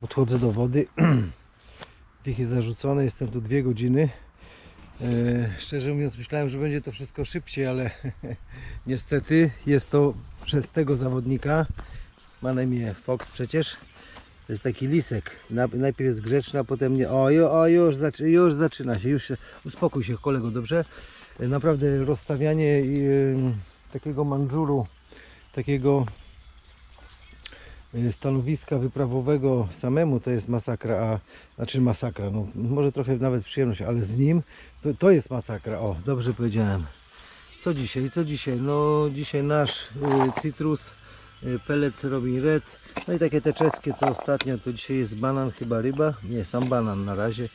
Podchodzę do wody. Wichy zarzucone, jestem tu dwie godziny. E, szczerze mówiąc myślałem, że będzie to wszystko szybciej, ale niestety jest to przez tego zawodnika. Ma na imię Fox przecież. To jest taki lisek. Na- Najpierw jest grzeczny, a potem nie. O, o już, zaczy, już zaczyna się. Już się. Uspokój się kolego, dobrze? E, Naprawdę rozstawianie e, takiego mandżuru, takiego stanowiska wyprawowego samemu to jest masakra, a znaczy masakra, no może trochę nawet przyjemność, ale z nim to, to jest masakra. O, dobrze powiedziałem. Co dzisiaj? Co dzisiaj? No dzisiaj nasz y, citrus, y, pellet Robin Red, no i takie te czeskie, co ostatnio, to dzisiaj jest banan, chyba ryba, nie, sam banan na razie.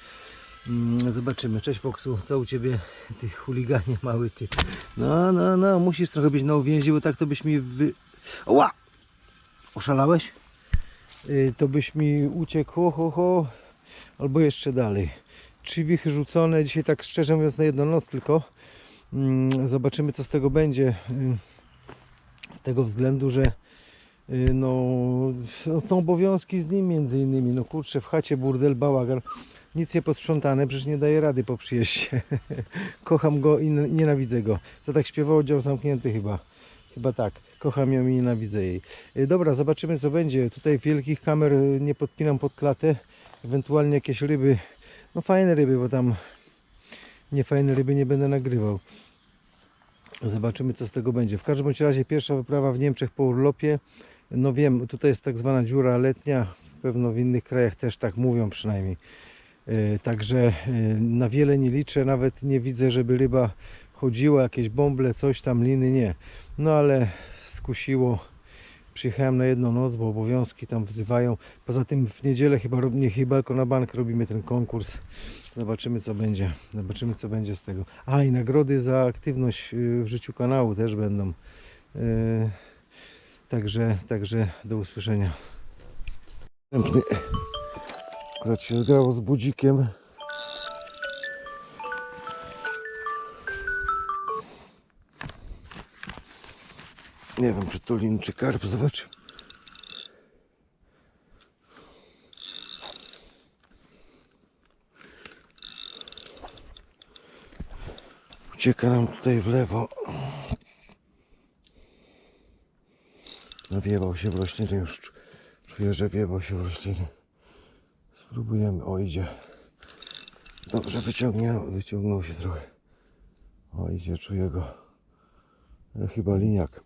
Mm, Zobaczymy. Cześć Foxu, co u Ciebie? Ty chuliganie mały ty. No, no, no, musisz trochę być na uwięzi, bo tak to byś mi wy... Oła! Oszalałeś? Y, To byś mi uciekł, ho, ho, ho. Albo jeszcze dalej. Trzy wichy rzucone, dzisiaj tak szczerze mówiąc na jedną noc tylko. Mm, Zobaczymy co z tego będzie. Y, Z tego względu, że y, no, są obowiązki z nim między innymi. No kurczę, w chacie burdel, bałagan. Nic nie posprzątane, przecież nie daje rady po przyjeździe. Kocham go i nienawidzę go. To tak śpiewał dział zamknięty chyba. Chyba tak. Kocham ją i nienawidzę jej. Y, Dobra, zobaczymy co będzie. Tutaj wielkich kamer y, nie podpinam pod klatę. Ewentualnie jakieś ryby. No fajne ryby, bo tam nie fajne ryby nie będę nagrywał. Zobaczymy co z tego będzie. W każdym razie pierwsza wyprawa w Niemczech po urlopie. No wiem, tutaj jest tak zwana dziura letnia. Pewno w innych krajach też tak mówią przynajmniej. Yy, Także na wiele nie liczę, nawet nie widzę, żeby ryba chodziła, jakieś bąble, coś tam, liny, nie. No ale skusiło. Przyjechałem na jedną noc, bo obowiązki tam wzywają. Poza tym w niedzielę chyba, nie chyba, tylko na bank robimy ten konkurs. Zobaczymy co będzie. Zobaczymy co będzie z tego. A i nagrody za aktywność yy, w życiu kanału też będą. Yy, Także, także do usłyszenia. Następny akurat się zgrało z budzikiem. Nie wiem, czy to lin, czy karp, zobacz. Ucieka nam tutaj w lewo. Nawiewał się w rośliny już. czu- Czuję, że wiewał się w rośliny. Spróbujemy. O, idzie. Dobrze, wyciągnął, wyciągnął się trochę. O, idzie, czuję go. E, Chyba liniak.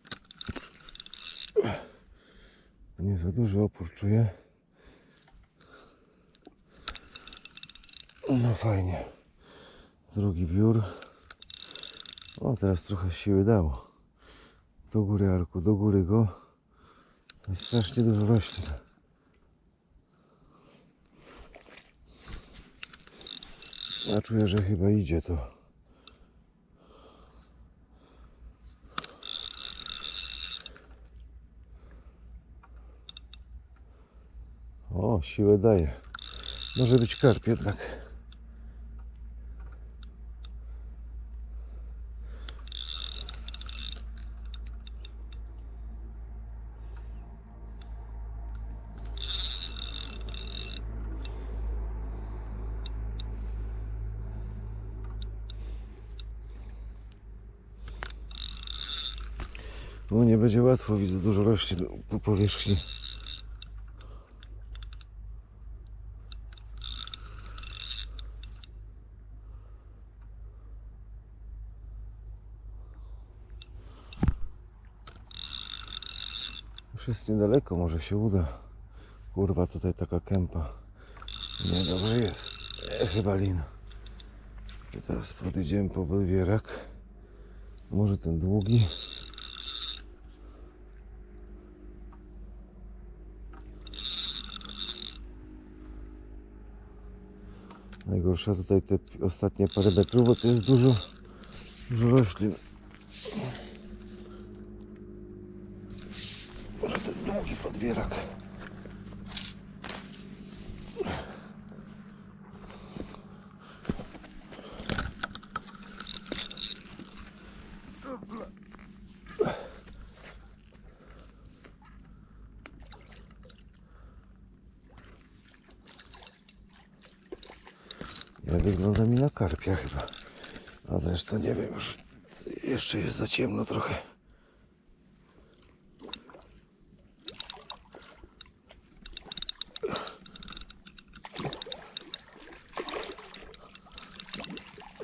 Nie za duży opór czuję. No fajnie. Drugi biur. O, teraz trochę siły dało. Do góry arku, do góry go. Jest strasznie dużo roślin. Ja czuję, że chyba idzie to. O, siłę daje. Może być karp jednak. No nie będzie łatwo, widzę dużo roślin po powierzchni. Jest niedaleko, może się uda. Kurwa, tutaj taka kępa. Nie, dobrze jest. E, chyba lin. I teraz podejdziemy po podbierak. Może ten długi. Najgorsza tutaj te ostatnie parę metrów, bo to jest dużo, dużo roślin. podbierak. Jak wygląda mi na karpia chyba. A zresztą nie wiem, już jeszcze jest za ciemno trochę.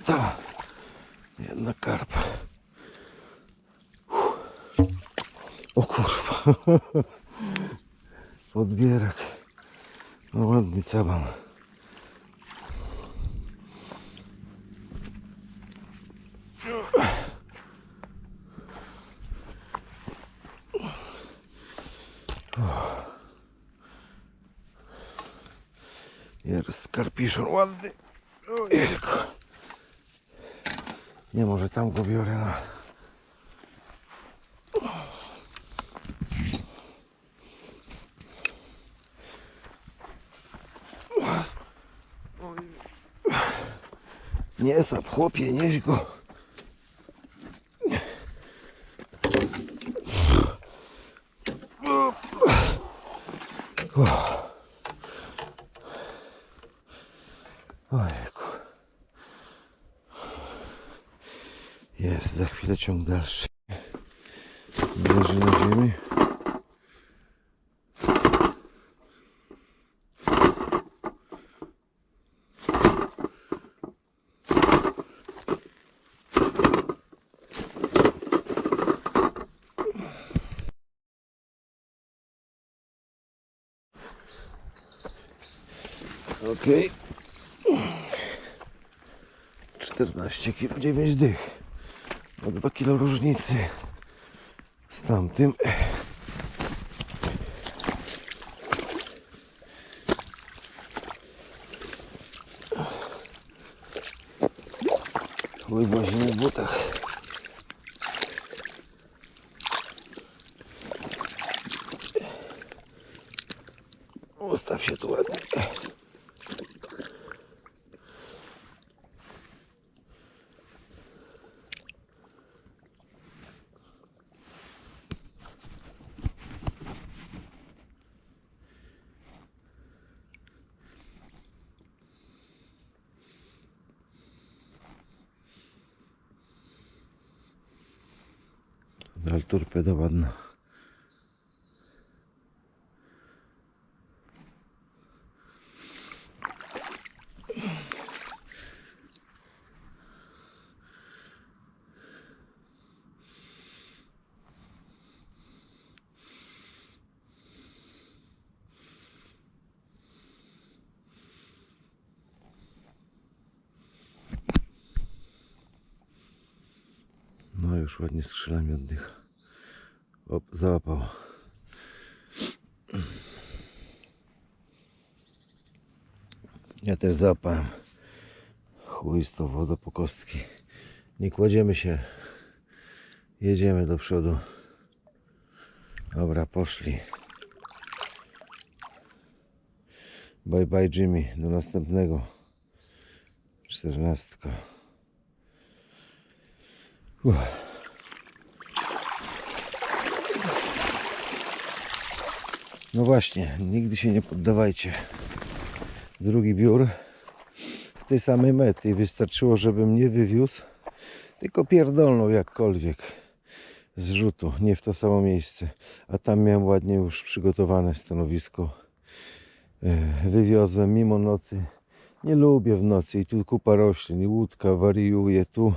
Ta, jedna karpa. O kurwa. Podbierak. No ładny caban. Jest skarpiszon ładny. Ojejku. Nie, może tam go biorę na... Nie sap, chłopie, nieś go. Jest, za chwilę ciąg dalszy. Leży na ziemi. Okej. 14 kg, 9 dych. O 2 kg różnicy z tamtym. Wywozimy w butach. Ustaw się tu Dal torpeda ładna. No już ładnie skrzydłami oddycha. Op, załapał. Ja też załapałem. Chuj z tą wodą po kostki. Nie kładziemy się. Jedziemy do przodu. Dobra, poszli. Bye bye Jimmy. Do następnego. Czternastka. Uff. No właśnie, nigdy się nie poddawajcie. Drugi biur w tej samej mety wystarczyło, żebym nie wywiózł, tylko pierdolnął jakkolwiek z rzutu, nie w to samo miejsce. A tam miałem ładnie już przygotowane stanowisko. E, Wywiozłem mimo nocy. Nie lubię w nocy i tu kupa roślin, i łódka wariuje tu.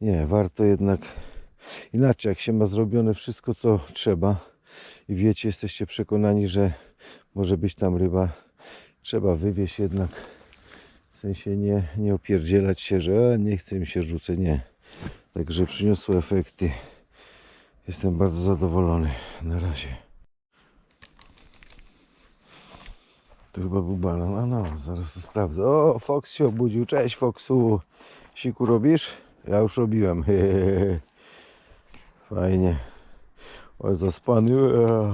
Nie, warto jednak inaczej, jak się ma zrobione wszystko, co trzeba i wiecie, jesteście przekonani, że może być tam ryba, trzeba wywieźć jednak. W sensie nie, nie opierdzielać się, że "A, nie chce mi się rzucę, nie. Także przyniosło efekty. Jestem bardzo zadowolony. Na razie. Tu chyba był banan. A no, zaraz to sprawdzę. O, Fox się obudził. Cześć Foxu. Siku robisz? Ja już robiłem. Fajnie. Ось заспанив. Е,